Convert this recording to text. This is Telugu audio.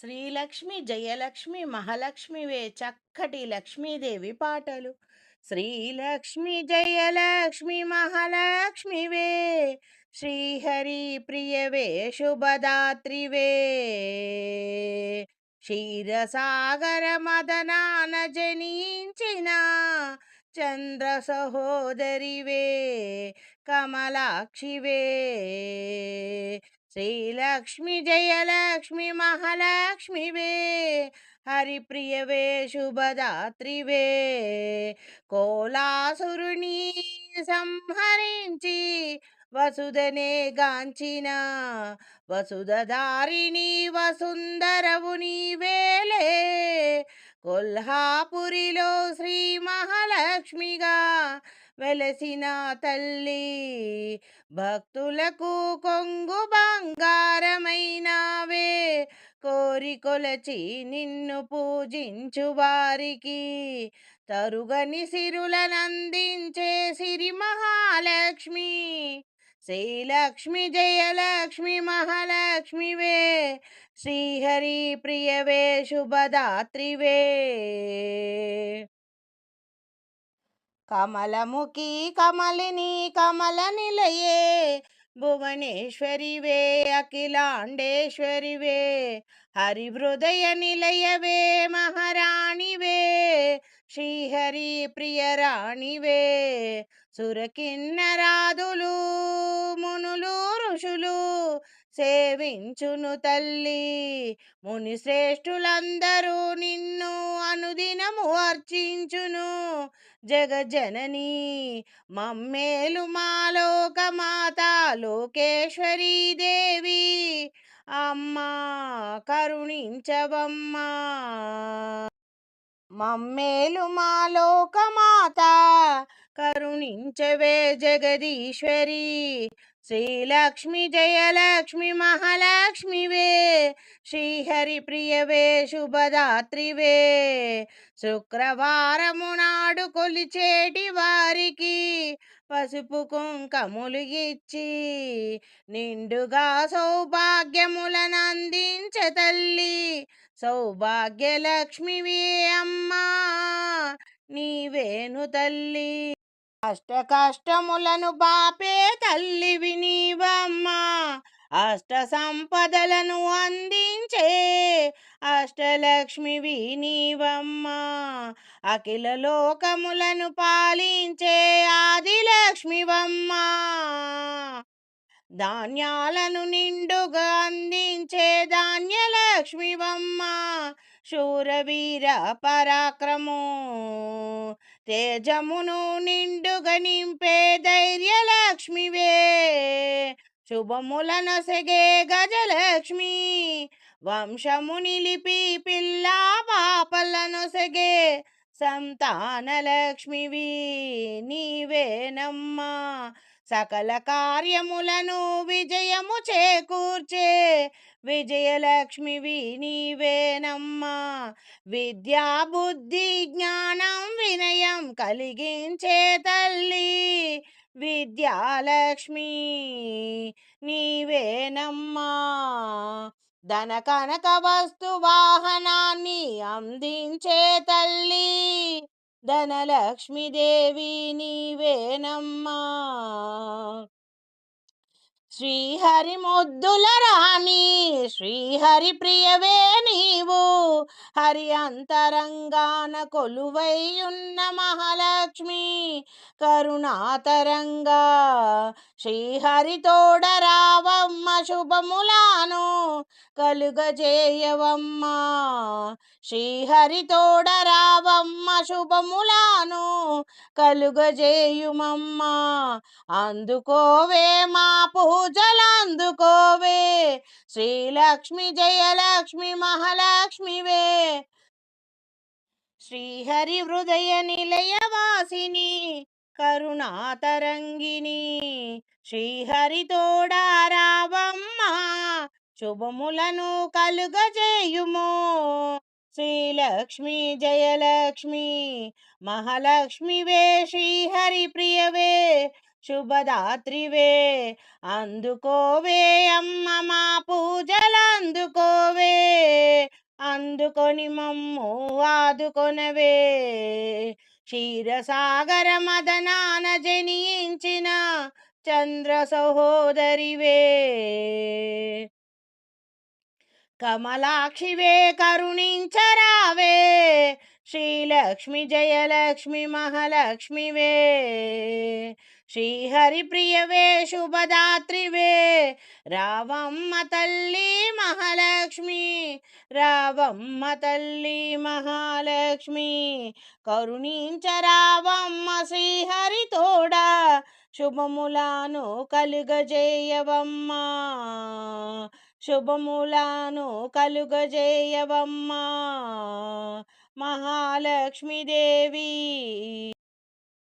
శ్రీలక్ష్మి జయలక్ష్మి మహాలక్ష్మివే చక్కటి లక్ష్మీదేవి పాటలు. శ్రీలక్ష్మి జయలక్ష్మి మహాలక్ష్మివే శ్రీహరి ప్రియవే శుభదాత్రివే. క్షీరసాగర మదనాన జనించిన చంద్ర సహోదరివే కమలాక్షివే. శ్రీలక్ష్మి జయలక్ష్మి మహాలక్ష్మివే హరిప్రియవే శుభదాత్రివే. కోలాసురుని సంహరించి వసుధనే గాంచిన వసుధదారిణి వసుందరవు నీవేలే. కొల్హాపురిలో శ్రీ మహాలక్ష్మిగా వెలసిన తల్లి భక్తులకు కొంగు బంగారమైనవే. కోరి కొలచి నిన్ను పూజించు వారికి తరుగని సిరులనందించే సిరి మహాలక్ష్మి. శ్రీలక్ష్మి జయలక్ష్మి మహాలక్ష్మివే. శ్రీహరి ప్రియవే శుభదాత్రివే. కమలముఖి కమలిని కమల నిలయే భువనేశ్వరివే అఖిలాండేశ్వరివే హరిహృదయ నిలయవే మహారాణివే శ్రీహరి ప్రియరాణివే సురకిన్నరాదులు మునులు ఋషులు సేవించును తల్లి. ముని శ్రేష్ఠులందరూ నిన్ను అనుదినము అర్చించును. జగజననీ మమ్మేలు మాలోక మాత లోకేశ్వరీ దేవి. అమ్మా కరుణించవమ్మా. మమ్మేలు మాలోక మాత కరుణించవే జగదీశ్వరి. శ్రీలక్ష్మి జయలక్ష్మి మహాలక్ష్మివే శ్రీహరి ప్రియవే శుభదాత్రివే. శుక్రవారము నాడు కొలిచేటి వారికి పసుపు కుంకములు ఇచ్చి నిండుగా సౌభాగ్యములను తల్లి తల్లి. సౌభాగ్యలక్ష్మివి అమ్మా నీవేను తల్లి. అష్ట కష్టములను బాపే తల్లి నీవమ్మా అష్ట సంపదలను అందించే అష్టలక్ష్మి నీవమ్మా అఖిల లోకములను పాలించే ఆదిలక్ష్మివమ్మా. ధాన్యాలను నిండుగా అందించే ధాన్యలక్ష్మివమ్మ. శూరవీర పరాక్రము తేజమును నిండుగా నింపే ధైర్యలక్ష్మివే. శుభములను సెగే గజలక్ష్మి. వంశము నిలిపి పిల్ల పాపలను సెగే సంతానలక్ష్మివి. నీవేనమ్మా సకల కార్యములను విజయము చేకూర్చే విజయలక్ష్మివి నీవేనమ్మా విద్యా బుద్ధి జ్ఞానం వినయం కలిగించే తల్లి. విద్యాలక్ష్మి నీవేనమ్మా. ధన కనక వస్తు వాహనాన్ని అందించే తల్లి. ధనలక్ష్మీదేవి నీవేనమ్మా. శ్రీహరి ముద్దుల రాణి శ్రీహరి ప్రియవే నీవు. హరి అంతరంగాన కొలువై ఉన్న మహాలక్ష్మి కరుణాతరంగా శ్రీహరి తోడ రావమ్మ శుభములాను. కలుగజేయవమ్మ శ్రీహరి తోడ రావమ్మ శుభములాను. కలుగజేయుమమ్మ అందుకోవే మా పూ పూజలందుకోవే. శ్రీలక్ష్మి జయలక్ష్మి మహాలక్ష్మివే. శ్రీహరి హృదయ నిలయవాసిని కరుణాతరంగిణి శ్రీహరి తోడా రావమ్మ శుభములను కలుగజేయుము. శ్రీలక్ష్మి జయలక్ష్మి మహాలక్ష్మివే శ్రీహరి ప్రియవే. శుభదాత్రివే అందుకోవే అమ్మ మా పూజలు అందుకోవే. అందుకొని మమ్ము ఆదుకొనవే. క్షీరసాగర మదనాన జనించిన చంద్ర సహోదరివే. కమలాక్షివే కరుణించరావే. శ్రీలక్ష్మి జయలక్ష్మి మహాలక్ష్మివే శ్రీహరి ప్రియవే శుభదాత్రివే రావమ్మ తల్లి మహాలక్ష్మి రావమ్మ తల్లి మహాలక్ష్మి కరుణించరావమ్మ శ్రీహరి తోడా శుభములాను కలుగజేయవమ్మా శుభములాను కలుగజేయవమ్మా महालक्ष्मी देवी।